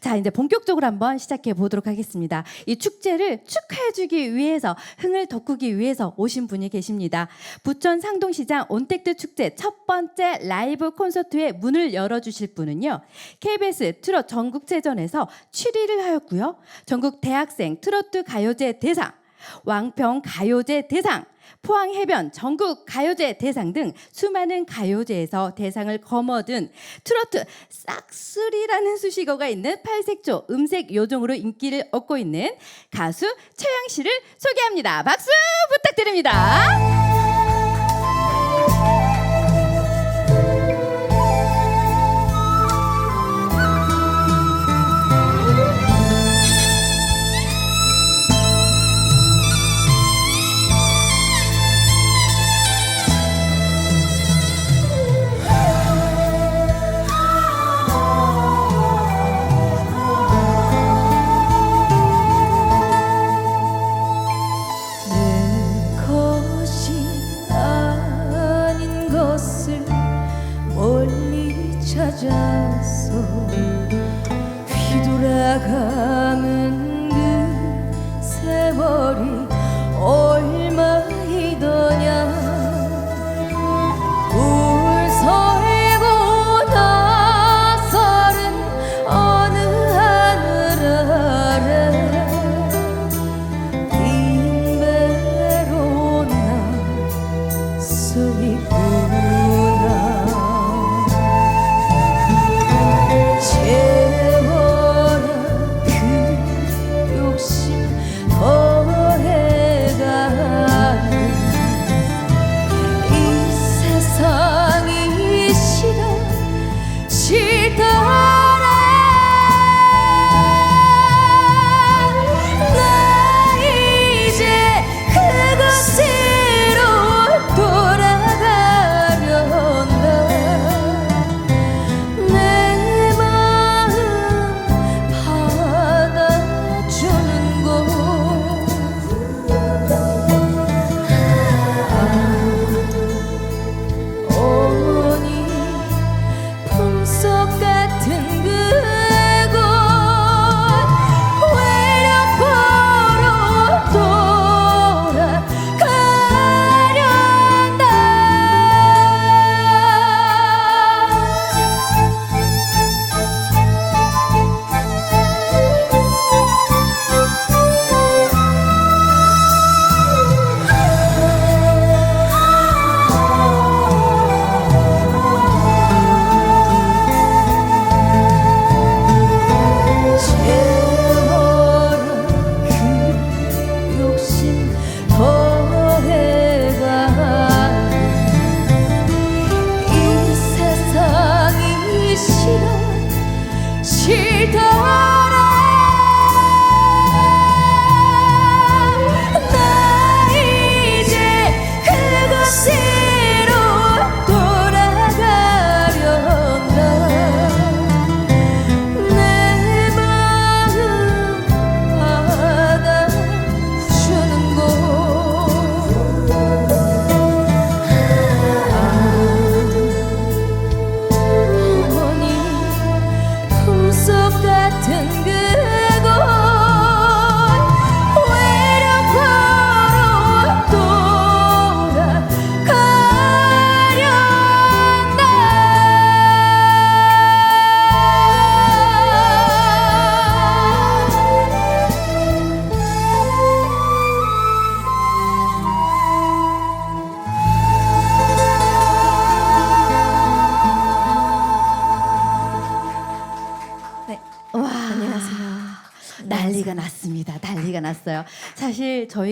자, 이제 본격적으로 한번 시작해 보도록 하겠습니다. 이 축제를 축하해 주기 위해서 흥을 돋구기 위해서 오신 분이 계십니다. 부천 상동시장 온택트 축제 첫 번째 라이브 콘서트의 문을 열어 주실 분은요. KBS 트롯 전국체전에서 7위를 하였고요. 전국 대학생 트로트 가요제 대상, 왕평 가요제 대상, 포항 해변 전국 가요제 대상 등 수많은 가요제에서 대상을 거머쥔 트로트 싹쓸이라는 수식어가 있는 팔색조 음색 요정으로 인기를 얻고 있는 가수 최양 씨를 소개합니다. 박수 부탁드립니다.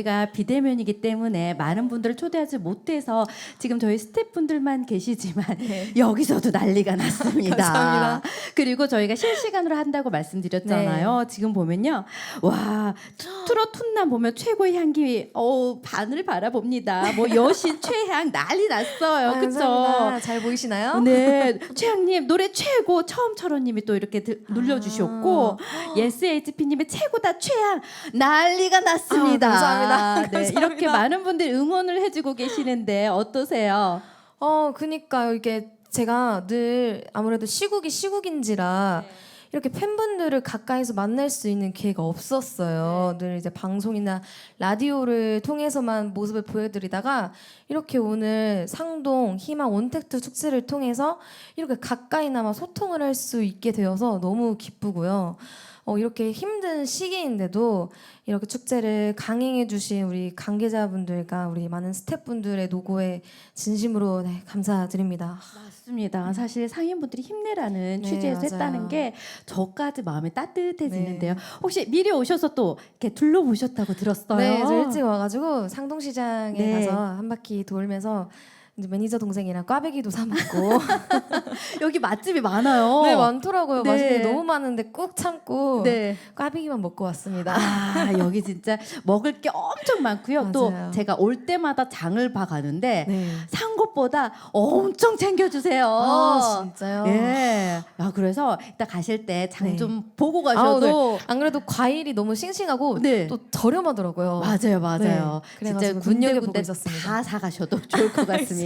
저희가 비대면이기 때문에 많은 분들을 초대하지 못해서 지금 저희 스태프분들만 계시지만 여기서도 난리가 났습니다. 감사합니다. 그리고 저희가 실시간으로 한다고 말씀드렸잖아요. 지금 보면요. 와, 투- 트롯 툰남 보면 최고의 향기 어 반을 바라봅니다. 뭐 여신 최향 난리 났어요. 아, 그렇죠? 감사합니다. 잘 보이시나요? 네, 최양님 노래 최고 처음처럼님이 또 이렇게 들- 눌러주셨고 예스 HP님의 최고다 최양 난리가 났습니다. 아, 감사합니다. 네, 감사합니다. 이렇게 많은 분들이 응원을 해주고 계시는데 어떠세요? 어, 그니까요. 이게 제가 늘 아무래도 시국이 시국인지라 이렇게 팬분들을 가까이서 만날 수 있는 기회가 없었어요. 늘 이제 방송이나 라디오를 통해서만 모습을 보여드리다가 이렇게 오늘 상동 희망 온택트 축제를 통해서 이렇게 가까이나마 소통을 할 수 있게 되어서 너무 기쁘고요. 어, 이렇게 힘든 시기인데도 이렇게 축제를 강행해주신 우리 관계자분들과 우리 많은 스태프분들의 노고에 진심으로 네, 감사드립니다. 맞습니다. 사실 상인분들이 힘내라는 네, 취지에서 맞아요. 했다는 게 저까지 마음이 따뜻해지는데요. 혹시 미리 오셔서 또 이렇게 둘러보셨다고 들었어요. 네, 저 일찍 와가지고 상동시장에 네. 가서 한 바퀴 돌면서 이제 매니저 동생이랑 꽈배기도 사 먹고 여기 맛집이 많아요. 네 많더라고요 네. 맛있는 게 너무 많은데 꾹 참고 네. 꽈배기만 먹고 왔습니다. 아, 여기 진짜 먹을 게 엄청 많고요. 또 맞아요. 제가 올 때마다 장을 봐 가는데 네. 산 것보다 엄청 챙겨주세요. 아 진짜요? 예. 아, 그래서 이따 가실 때장 네. 좀 보고 아, 가셔도 오늘 안 그래도 과일이 너무 싱싱하고 네. 또 저렴하더라고요. 맞아요, 맞아요. 네, 진짜 눈여겨보고 군데군데 있었습니다. 다 사가셔도 좋을 것 같습니다.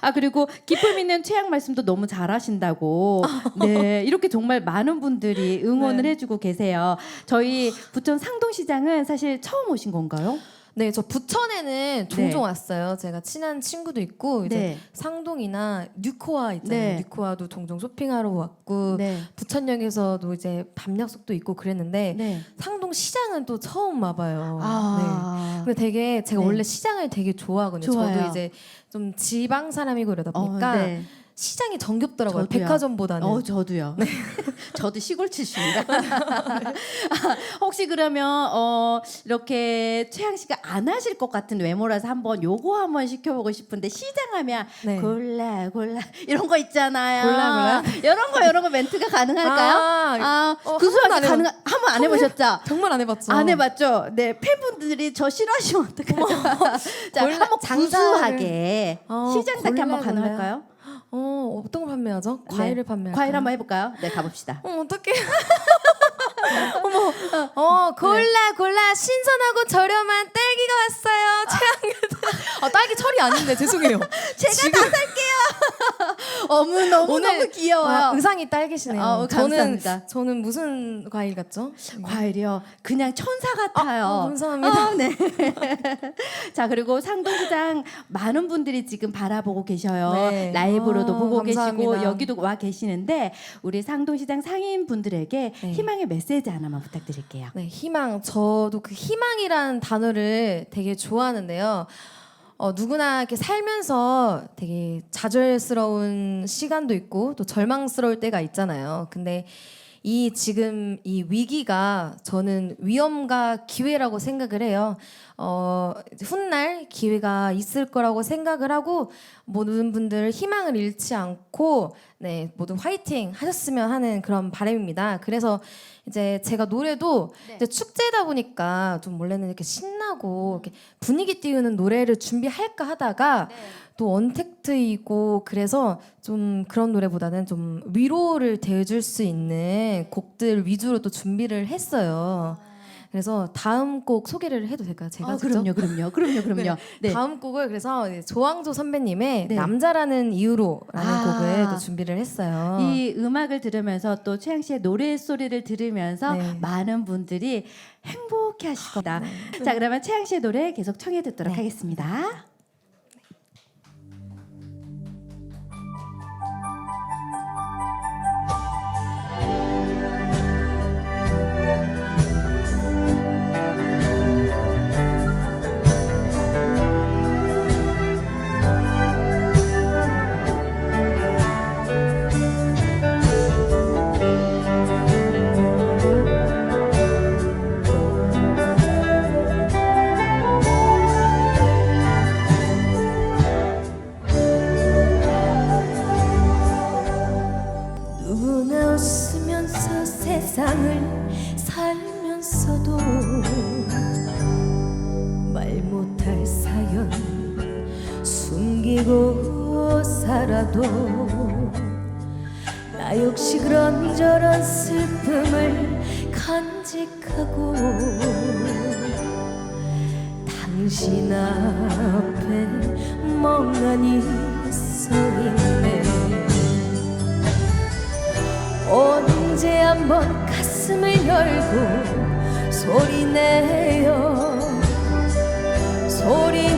아 그리고 기쁨 있는 최양 말씀도 너무 잘하신다고. 네, 이렇게 정말 많은 분들이 응원을 네. 해주고 계세요. 저희 부천 상동시장은 사실 처음 오신 건가요? 네, 저 부천에는 종종 왔어요. 제가 친한 친구도 있고 이제 네. 상동이나 뉴코아 있잖아요. 네. 뉴코아도 종종 쇼핑하러 왔고 네. 부천역에서도 이제 밤 약속도 있고 그랬는데 네. 상동 시장은 또 처음 와봐요. 네. 아. 근데 되게 제가 네. 원래 시장을 되게 좋아하거든요. 좋아요. 저도 이제 좀 지방 사람이고 이러다 어, 보니까 네. 시장이 정겹더라고요. 저도요. 백화점보다는. 어, 저도요. 저도 시골 출신이라. 아, 혹시 그러면 어, 이렇게 최양 씨가 안 하실 것 같은 외모라서 한번 요거 한번 시켜보고 싶은데 시장하면 네. 골라 골라 이런 거 있잖아요. 골라, 이런 거 이런 거 멘트가 가능할까요? 아, 아, 어, 한 구수하게 번도 안 가능 한 번안 해보셨죠? 정말 안 해봤죠. 안 해봤죠? 네 팬분들이 저 싫어하시면 어떡하죠? 자 골라- 한번 구수하게 어, 시장 닭게 한번 골라. 가능할까요? 어, 어떤 걸 판매하죠? 과일을 판매할까요? 과일 한번 해볼까요? 네 가봅시다. 어, 어떡해. 어머, 어, 골라, 골라, 신선하고 저렴한 딸기가 왔어요. 최양규. 아, 딸기 철이 아닌데, 죄송해요. 제가 다 살게요. 어머 너무 너무 귀여워요. 와, 의상이 딸기시네요. 아, 어, 감사합니다. 저는 무슨 과일 같죠? 과일이요. 그냥 천사 같아요. 어, 감사합니다. 아, 네. 자 그리고 상동시장 많은 분들이 지금 바라보고 계셔요. 네. 라이브로도 아, 보고 감사합니다. 계시고 여기도 와 계시는데 우리 상동시장 상인 분들에게 네. 희망의 메시지 하나만 부탁드릴게요. 네, 희망. 저도 그 희망이라는 단어를 되게 좋아하는데요. 어, 누구나 이렇게 살면서 되게 좌절스러운 시간도 있고 또 절망스러울 때가 있잖아요. 근데 이 지금 이 위기가 저는 위험과 기회라고 생각을 해요. 어, 훗날 기회가 있을 거라고 생각을 하고 모든 분들 희망을 잃지 않고 네, 모두 화이팅 하셨으면 하는 그런 바람입니다. 그래서 이제 제가 노래도 이제 축제다 보니까 좀 원래는 이렇게 신나고 이렇게 분위기 띄우는 노래를 준비할까 하다가 또 언택트이고 그래서 좀 그런 노래보다는 좀 위로를 대줄 수 있는 곡들 위주로 또 준비를 했어요. 그래서 다음 곡 소개를 해도 될까요? 제가 아, 직접? 그럼요, 그럼요, 그럼요, 그럼요. 네. 다음 곡을 그래서 이제 조항조 선배님의 네. 남자라는 이유로라는 아. 곡을 또 준비를 했어요. 이 음악을 들으면서 또 최양 씨의 노래 소리를 들으면서 네. 많은 분들이 행복해하실 겁니다. 자 그러면 최양 씨의 노래 계속 청해 듣도록 네. 하겠습니다. 세상을 살면서도 말 못할 사연 숨기고 살아도 나 역시 그런저런 슬픔을 간직하고 당신 앞에 멍하니 서 있네. 언제 한번 가슴을 열고 소리내요. 소리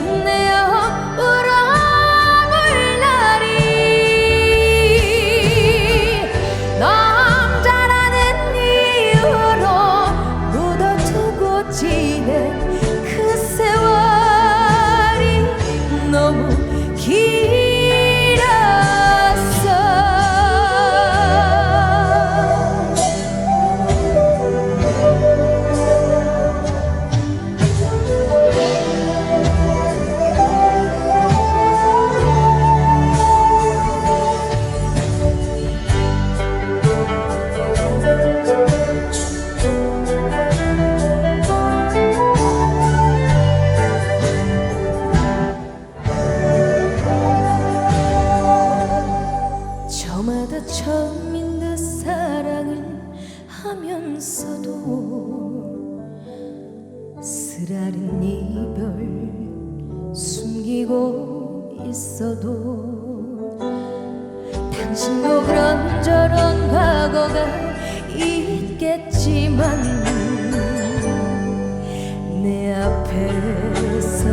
만 내 앞에서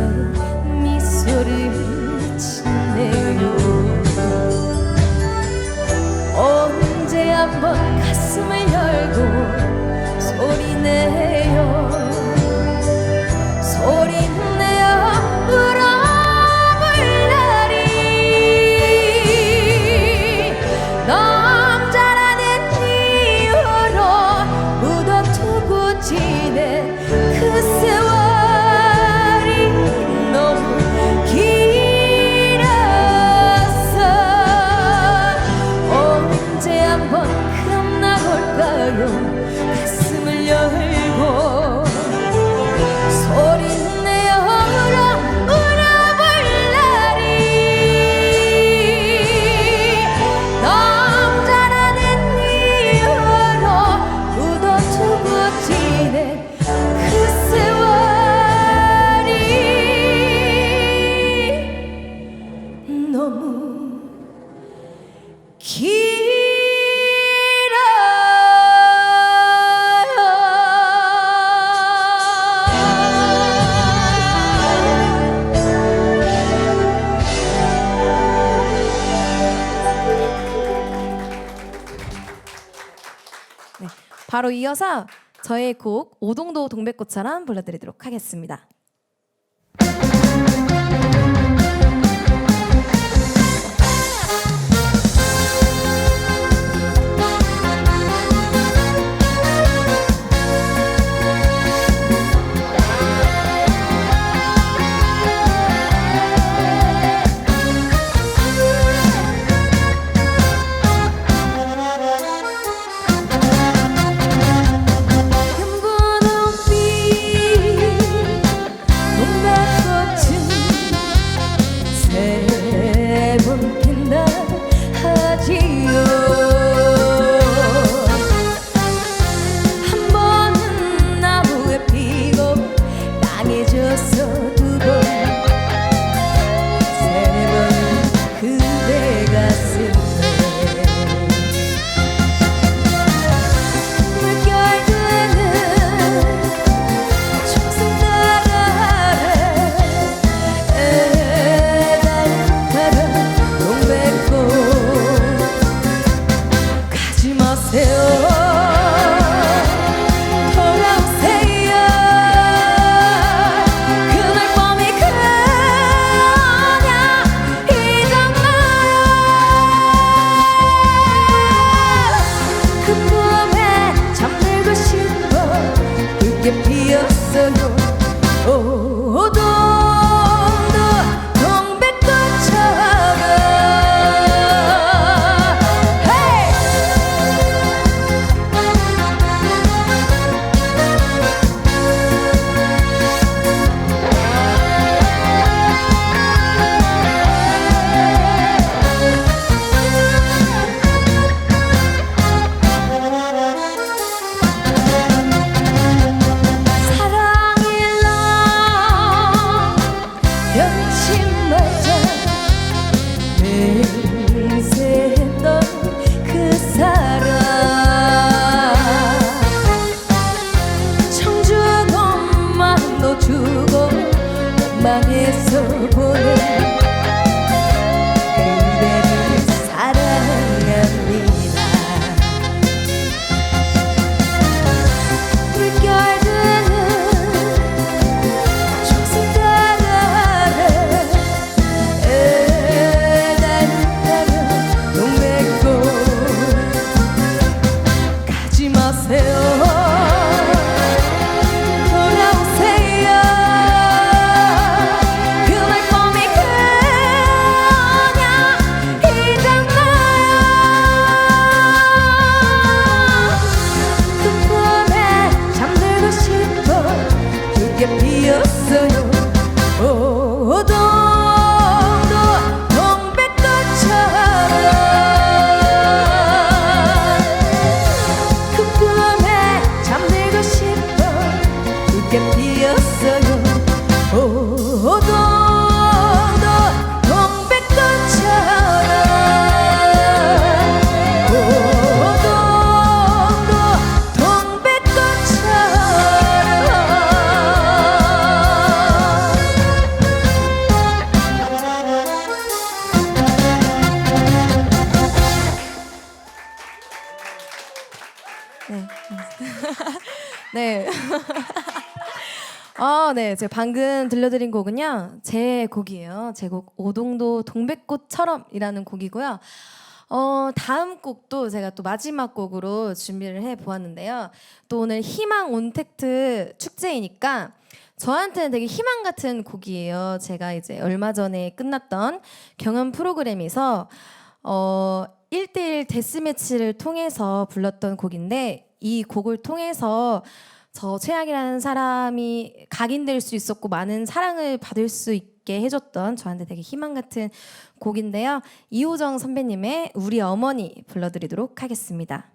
미소를 짓네요. 언제 한번 가슴을 열고 소리내요. 바로 이어서 저의 곡 오동도 동백꽃처럼 불러드리도록 하겠습니다. 네. 아, 네. 제가 방금 들려드린 곡은요. 제 곡이에요. 제 곡 오동도 동백꽃처럼이라는 곡이고요. 어, 다음 곡도 제가 또 마지막 곡으로 준비를 해 보았는데요. 또 오늘 희망 온택트 축제이니까 저한테는 되게 희망 같은 곡이에요. 제가 이제 얼마 전에 끝났던 경연 프로그램에서 어 1대1 데스매치를 통해서 불렀던 곡인데 이 곡을 통해서 저 최악이라는 사람이 각인될 수 있었고 많은 사랑을 받을 수 있게 해줬던 저한테 되게 희망 같은 곡인데요. 이호정 선배님의 우리 어머니 불러드리도록 하겠습니다.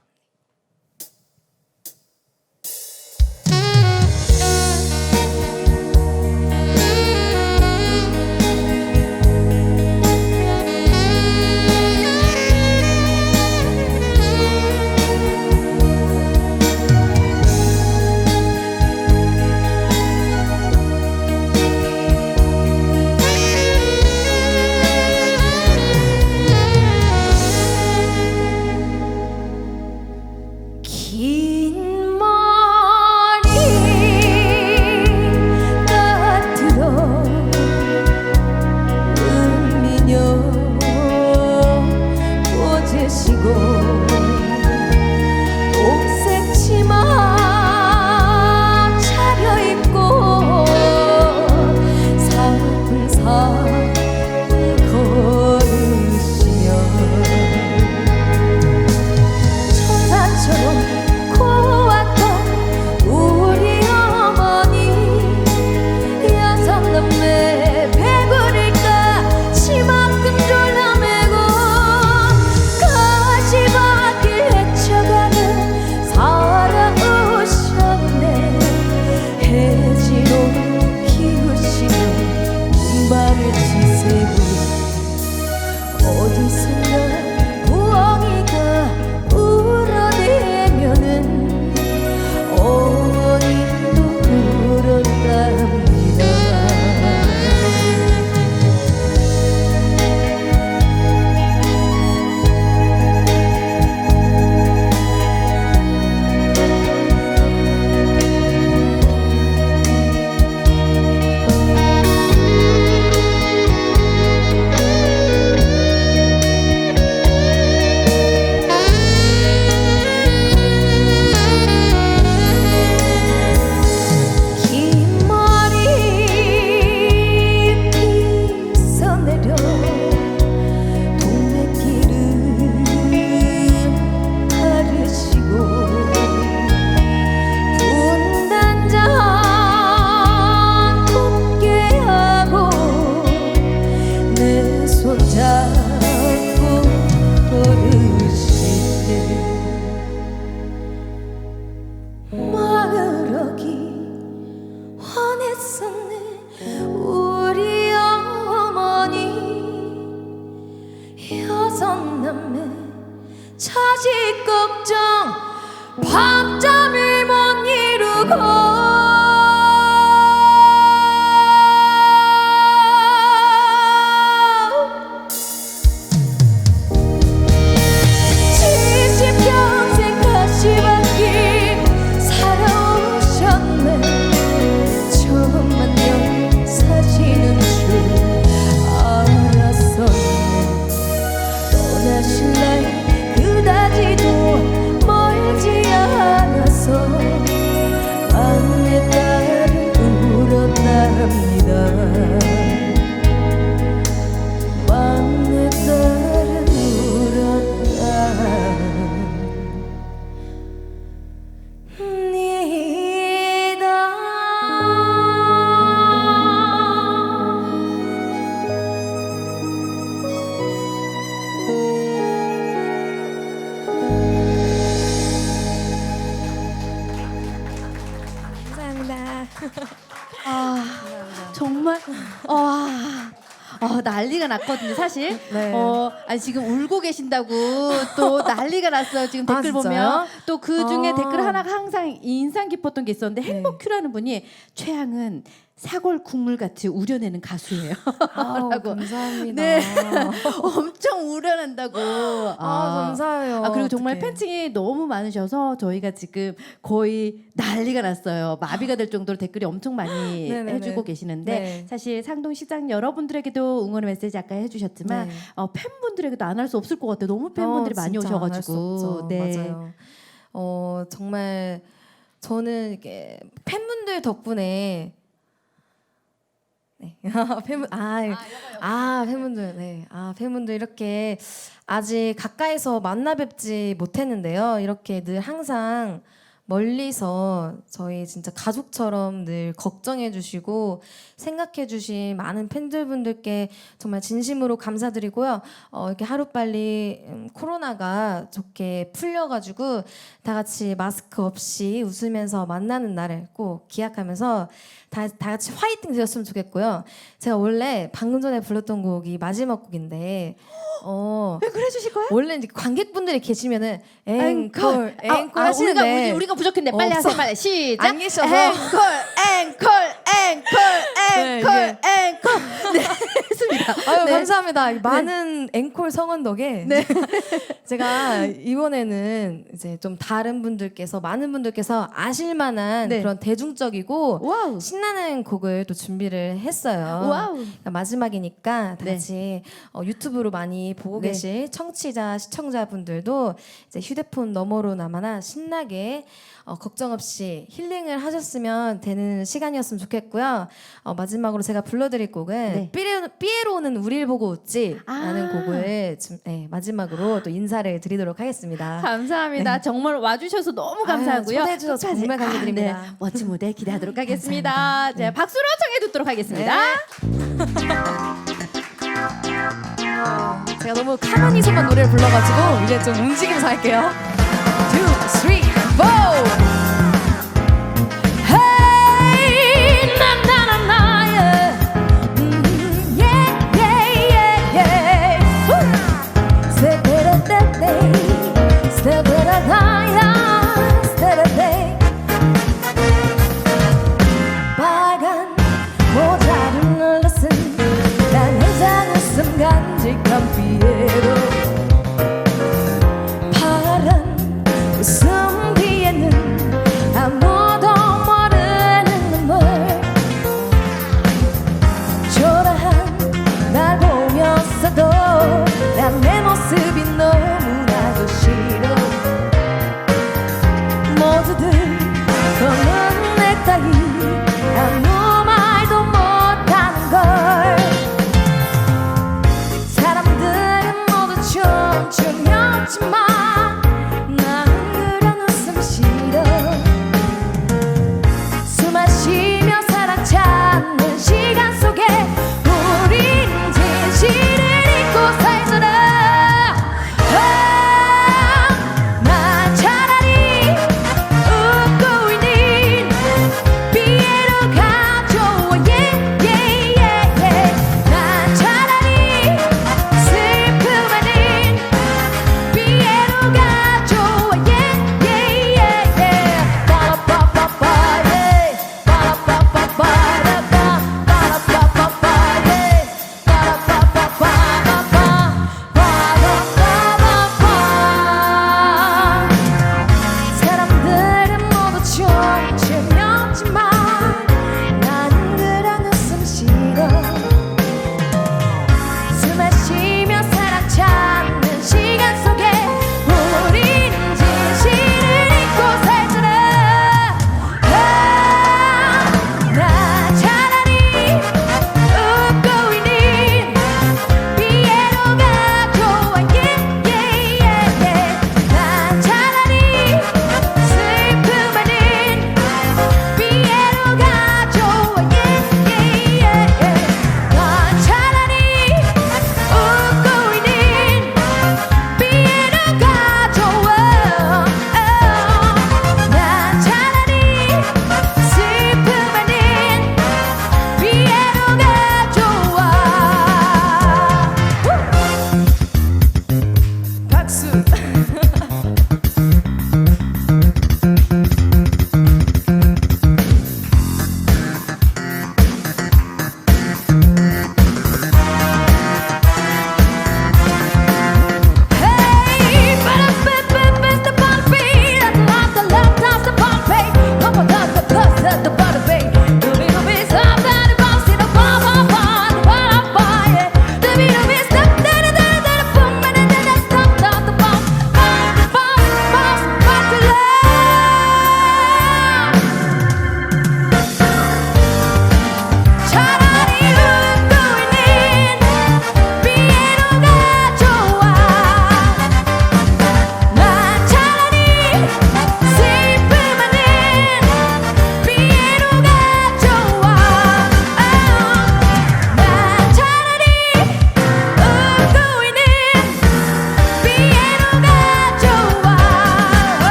남매 자식 걱정. 밤잠 났거든요, 사실. 네. 어, 아니 지금 울고 계신다고 또 난리가 났어요. 지금 아, 댓글 진짜요? 보면 또 그 중에 아. 댓글 하나가 항상 인상 깊었던 게 있었는데 네. 행복큐라는 분이 최양은 사골 국물 같이 우려내는 가수예요. 아우, 라고. 감사합니다. 네. 엄청 우려낸다고. 아, 감사해요. 아 그리고 정말 어떡해. 팬층이 너무 많으셔서 저희가 지금 거의 난리가 났어요. 마비가 될 정도로 댓글이 엄청 많이 네네네. 해주고 계시는데 네. 사실 상동 시장 여러분들에게도 응원의 메시지 아까 해주셨지만 네. 어, 팬분들에게도 안 할 수 없을 것 같아요. 너무 팬분들이 어, 많이 오셔가지고. 네. 맞아요. 어 정말 저는 이게 팬분들 덕분에 네. 팬분 아, 아 팬분들 네 아 팬분들 이렇게 아직 가까이서 만나 뵙지 못했는데요 이렇게 늘 항상 멀리서 저희 진짜 가족처럼 늘 걱정해 주시고 생각해 주신 많은 팬들분들께 정말 진심으로 감사드리고요. 어, 이렇게 하루빨리 음, 코로나가 좋게 풀려가지고 다 같이 마스크 없이 웃으면서 만나는 날을 꼭 기약하면서 다, 다 같이 화이팅 되었으면 좋겠고요. 제가 원래 방금 전에 불렀던 곡이 마지막 곡인데 어, 왜 그래 주실 거야? 원래 이제 관객분들이 계시면은 앵콜 아, 앵콜 아, 하시는데 우리가 우리, 우리가 부족했네. 빨리 없어. 하세요. 빨리 시작. 안 계셔서. 앵콜 앵콜 앵콜 네, 앵콜 이게. 앵콜. 네 했습니다. 아유 네. 감사합니다. 많은 앵콜 성원 덕에 네. 제가 이번에는 이제 좀 다른 분들께서 많은 분들께서 아실 만한 네. 그런 대중적이고 와우. 신나는 곡을 또 준비를 했어요. 와우. 그러니까 마지막이니까 다 네. 같이 어, 유튜브로 많이 보고 네. 계실 청취자 시청자분들도 이제 휴대폰 너머로나마나 신나게 어, 걱정 없이 힐링을 하셨으면 되는 시간이었으면 좋겠고 요. 어, 마지막으로 제가 불러드릴 곡은 네. 삐에로, 삐에로는 우리를 보고 웃지라는 아. 곡을 좀, 네, 마지막으로 또 인사를 드리도록 하겠습니다. 감사합니다. 정말 와주셔서 너무 네. 아유, 감사하고요. 초대해 주셔서 끝까지- 정말 감사드립니다. 아, 네. 멋진 무대 기대하도록 하겠습니다. 자, 네. 박수로 청해 듣도록 하겠습니다. 제가 너무 가만히서만 노래를 불러가지고 이제 좀 움직이면서 할게요. Two, three, four. 모두들 검은 넥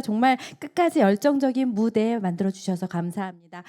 정말 끝까지 열정적인 무대 만들어 주셔서 감사합니다.